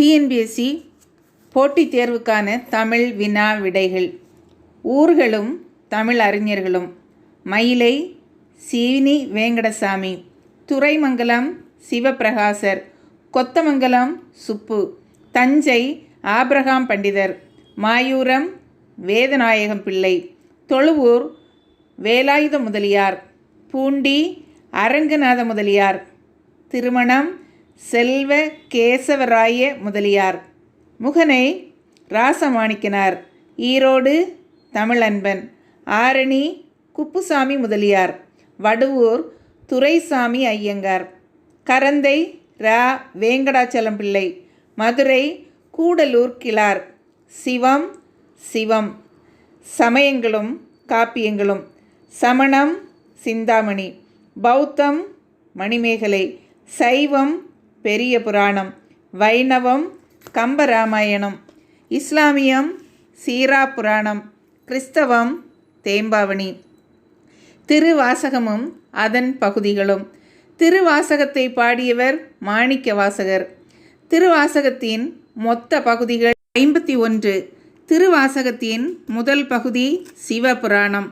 TNPSC போட்டித் தேர்வுக்கான தமிழ் வினா விடைகள். ஊர்களும் தமிழ் அறிஞர்களும். மயிலை சீனி வேங்கடசாமி. துறைமங்கலம் சிவப்பிரகாசர். கொத்தமங்கலம் சுப்பு. தஞ்சை ஆப்ரஹாம் பண்டிதர். மாயூரம் வேதநாயகம் பிள்ளை. தொழுவூர் வேலாயுத முதலியார். பூண்டி அரங்கநாத முதலியார். திருமணம் செல்வ கேசவராய முதலியார். முகனை ராசமாணிக்கனார். ஈரோடு தமிழன்பன். ஆரணி குப்புசாமி முதலியார். வடுவூர் துரைசாமி ஐயங்கார். கரந்தை ரா. வேங்கடாச்சலம் பிள்ளை மதுரை கூடலூர் கிளார். சிவம் சிவம். சமயங்களும் காப்பியங்களும். சமணம் சிந்தாமணி. பௌத்தம் மணிமேகலை. சைவம் பெரிய புராணம். வைணவம் கம்பராமாயணம். இஸ்லாமியம் சீரா புராணம். கிறிஸ்தவம் தேம்பாவணி. திருவாசகமும் அதன் பகுதிகளும். திருவாசகத்தை பாடியவர் மாணிக்க வாசகர். திருவாசகத்தின் மொத்த பகுதிகள் ஐம்பத்தி ஒன்று. திருவாசகத்தின் முதல் பகுதி சிவபுராணம்.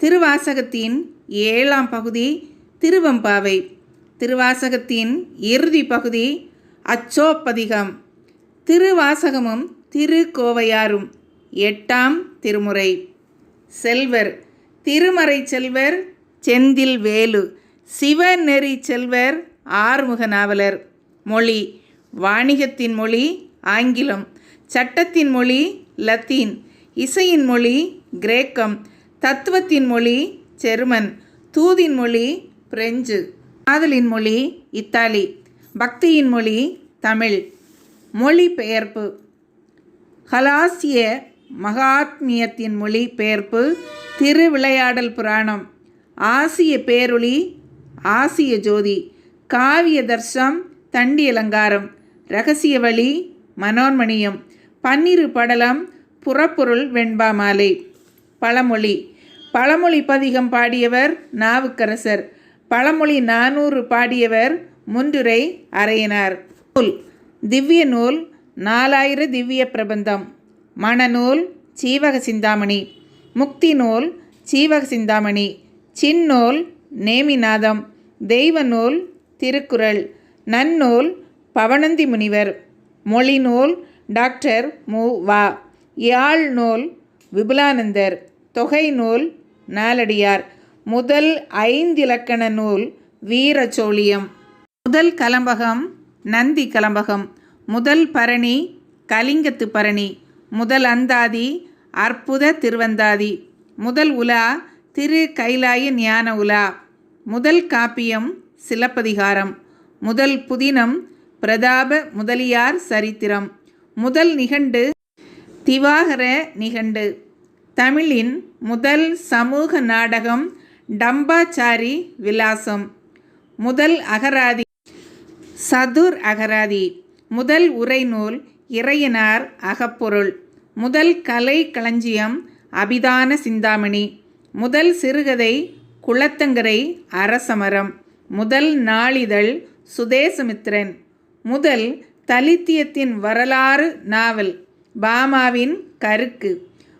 திருவாசகத்தின் ஏழாம் பகுதி திருவம்பாவை. திருவாசகத்தின் இறுதி பகுதி அச்சோப்பதிகம். திருவாசகமும் திருக்கோவையாரும். எட்டாம் திருமுறை. செல்வர். திருமறை செல்வர் செந்தில் வேலு. சிவநெறி செல்வர் ஆறுமுக நாவலர். மொழி. வாணிகத்தின் மொழி ஆங்கிலம். சட்டத்தின் மொழி லத்தீன். இசையின் மொழி கிரேக்கம். தத்துவத்தின் மொழி ஜெர்மன். தூதின் மொழி பிரெஞ்சு. காதலின் மொழி இத்தாலி பக்தியின் மொழி தமிழ். மொழி பெயர்ப்பு ஹலாசிய மகாத்மியத்தின் மொழி பெயர்ப்பு திருவிளையாடல் புராணம். ஆசிய பேரொளி ஆசிய ஜோதி. காவிய தர்சம் தண்டி அலங்காரம் ரகசிய வழி மனோன்மணியம். பன்னிரு படலம் புறப்பொருள் வெண்பா மாலை. பழமொழி. பழமொழி பதிகம் பாடியவர் நாவுக்கரசர். பழமொழி நானூறு பாடியவர் முன்றுரை அறையினார். நூல். திவ்ய நூல் நாலாயிர திவ்ய பிரபந்தம். மணநூல் சீவக சிந்தாமணி. முக்தி நூல் சீவக சிந்தாமணி. சின்னூல் நேமிநாதம். தெய்வ நூல் திருக்குறள். நன்னூல் பவனந்தி முனிவர். மொழிநூல் டாக்டர் மு. வா. யாழ் நூல் விபுலானந்தர். தொகை நூல் நாலடியார். முதல் ஐந்திலக்கண நூல் வீரச்சோழியம் முதல் கலம்பகம் நந்தி கலம்பகம். முதல் பரணி கலிங்கத்து பரணி. முதல் அந்தாதி அற்புத திருவந்தாதி. முதல் உலா திரு கைலாய ஞான உலா. முதல் காப்பியம் சிலப்பதிகாரம். முதல் புதினம் பிரதாப முதலியார் சரித்திரம். முதல் நிகண்டு திவாகர நிகண்டு. தமிழின் முதல் சமூக நாடகம் டம்பாச்சாரி விலாசம். முதல் அகராதி. சதுர் அகராதி. முதல் உரைநூல் இறையனார் அகப்பொருள். முதல் கலை களஞ்சியம் அபிதான சிந்தாமணி. முதல் சிறுகதை குளத்தங்கரை அரசமரம். முதல் நாளிதழ் சுதேசமித்ரன். முதல் தலித்தியத்தின் வரலாறு நாவல். பாமாவின் கருக்கு.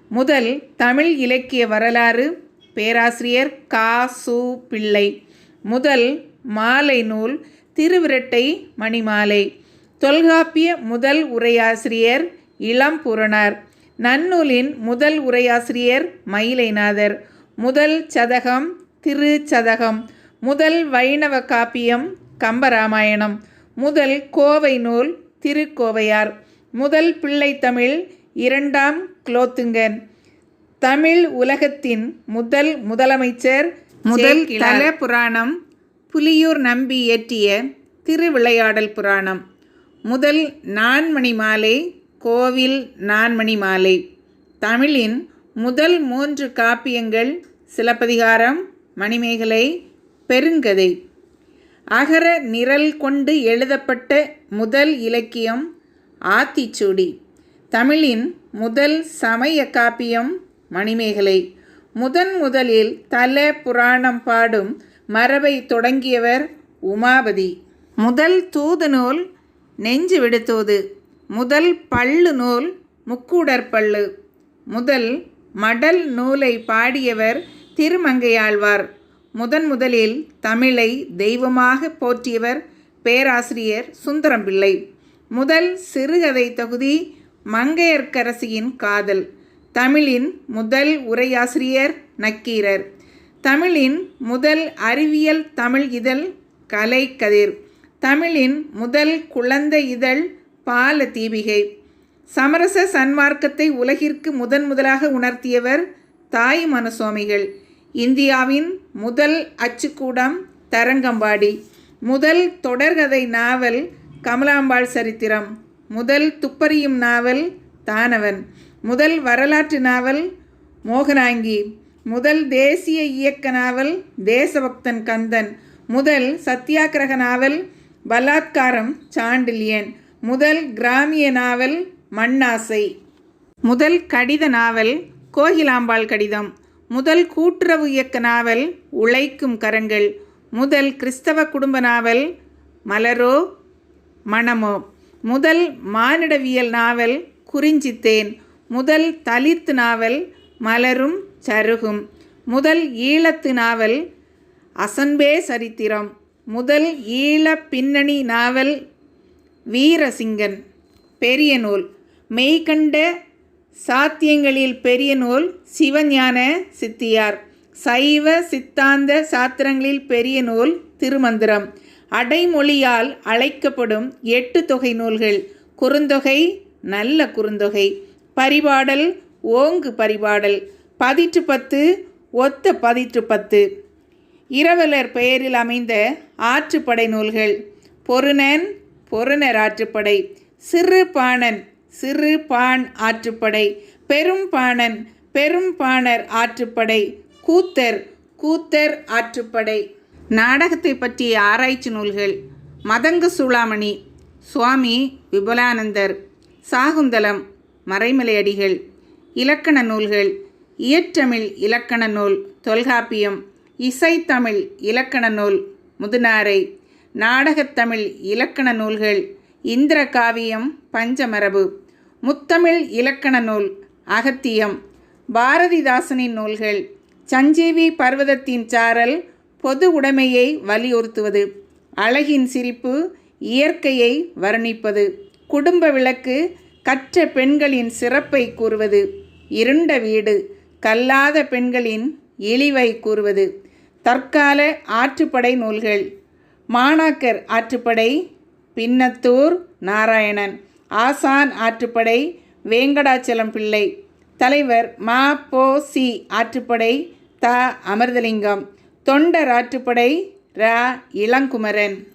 முதல் தமிழ் இலக்கிய வரலாறு பேராசிரியர் கா. சு. பிள்ளை. முதல் மாலை நூல் திருவிரட்டை மணிமாலை. தொல்காப்பிய முதல் உரையாசிரியர் இளம் இளம்பூரணர் நன்னூலின் முதல் உரையாசிரியர் மயிலைநாதர். முதல் சதகம் திரு சதகம் முதல் வைணவ காப்பியம் கம்பராமாயணம். முதல் கோவை நூல் திருக்கோவையார். முதல் பிள்ளைத்தமிழ் இரண்டாம் குலோத்துங்கன். தமிழ் உலகத்தின் முதல் முதலமைச்சர் முதல் தல புராணம் புலியூர் நம்பி இயற்றிய திருவிளையாடல் புராணம். முதல் நான்மணி மாலை கோவில் நான்மணி மாலை. தமிழின் முதல் மூன்று காப்பியங்கள் சிலப்பதிகாரம் மணிமேகலை பெருங்கதை. அகர நிரல் கொண்டு எழுதப்பட்ட முதல் இலக்கியம் ஆத்திச்சூடி. தமிழின் முதல் சமய காப்பியம் மணிமேகலை. முதன் முதலில் தல புராணம் பாடும் மரபை தொடங்கியவர் உமாபதி. முதல் தூது நூல் நெஞ்சு விடுத்தோது. முதல் பள்ளு நூல் முக்கூடற்பள்ளு முதல் மடல் நூலை பாடியவர் திருமங்கையாழ்வார். முதன் முதலில் தமிழை தெய்வமாக போற்றியவர் பேராசிரியர் சுந்தரம்பிள்ளை. முதல் சிறுகதை தொகுதி மங்கையர்க்கரசியின் காதல். தமிழின் முதல் உரையாசிரியர் நக்கீரர். தமிழின் முதல் அறிவியல் தமிழ் இதழ் கலைக்கதிர். தமிழின் முதல் குழந்தை இதழ் பால தீபிகை சமரச சன்மார்க்கத்தை உலகிற்கு முதன் முதலாக உணர்த்தியவர் தாய் மனசுவாமிகள் இந்தியாவின் முதல் அச்சுக்கூடம் தரங்கம்பாடி. முதல் தொடர்கதை நாவல் கமலாம்பாள் சரித்திரம். முதல் துப்பறியும் நாவல் தானவன். முதல் வரலாற்று நாவல் மோகனாங்கி முதல் தேசிய இயக்க நாவல் தேசபக்தன் கந்தன் முதல் சத்தியாகிரக நாவல் பலாத்காரம் சாண்டில்யன் முதல் கிராமிய நாவல் மண்ணாசை. முதல் கடித நாவல் கோகிலாம்பாள் கடிதம் முதல் கூட்டுறவு இயக்க நாவல் உழைக்கும் கரங்கள் முதல் கிறிஸ்தவ குடும்ப நாவல் மலரோ மணமோ முதல் மானிடவியல் நாவல் குறிஞ்சித்தேன் முதல் தலித்து நாவல் மலரும் சருகும். முதல் ஈழத்து நாவல் அசன்பே சரித்திரம். முதல் ஈழ பின்னணி நாவல் வீரசிங்கன். பெரிய நூல். மெய்கண்ட சாத்தியங்களில் பெரிய நூல் சிவஞான சித்தியார். சைவ சித்தாந்த சாத்திரங்களில் பெரிய நூல் திருமந்திரம். அடைமொழியால் அழைக்கப்படும் எட்டு தொகை நூல்கள். குறுந்தொகை நல்ல குறுந்தொகை. பரிபாடல் ஓங்கு பரிபாடல். பதிற்று பத்து ஒத்த பதிற்று பத்து. இரவலர் பெயரில் அமைந்த ஆற்றுப்படை நூல்கள். பொருணன் பொருணர் ஆற்றுப்படை. சிறு பாணன் சிறு பான் ஆற்றுப்படை. பெரும்பாணன் பெரும்பாணர் பெரும் ஆற்றுப்படை. கூத்தர் கூத்தர் ஆற்றுப்படை. நாடகத்தை பற்றிய ஆராய்ச்சி நூல்கள். மதங்க சூளாமணி சுவாமி விபுலானந்தர். சாகுந்தலம் மறைமலையடிகள் இலக்கண நூல்கள் இயற்றமிழ் இலக்கண நூல் தொல்காப்பியம் இசைத்தமிழ் இலக்கண நூல் முதுநாரை நாடகத்தமிழ் இலக்கண நூல்கள் இந்திர காவியம் பஞ்சமரபு முத்தமிழ் இலக்கண நூல் அகத்தியம் பாரதிதாசனின் நூல்கள் சஞ்சீவி பர்வதத்தின் சாரல் பொது உடைமையை வலியுறுத்துவது அழகின் சிரிப்பு இயற்கையை வர்ணிப்பது குடும்ப விளக்கு கற்ற பெண்களின் சிறப்பை கூறுவது. இருண்ட வீடு கல்லாத பெண்களின் இழிவை கூறுவது. தற்கால ஆற்றுப்படை நூல்கள். மாணாக்கர் ஆற்றுப்படை பின்னத்தூர் நாராயணன். ஆசான் ஆற்றுப்படை வேங்கடாச்சலம் பிள்ளை. தலைவர் மா போ சி ஆற்றுப்படை த அமிர்தலிங்கம். தொண்டர் ஆற்றுப்படை ர இளங்குமரன்.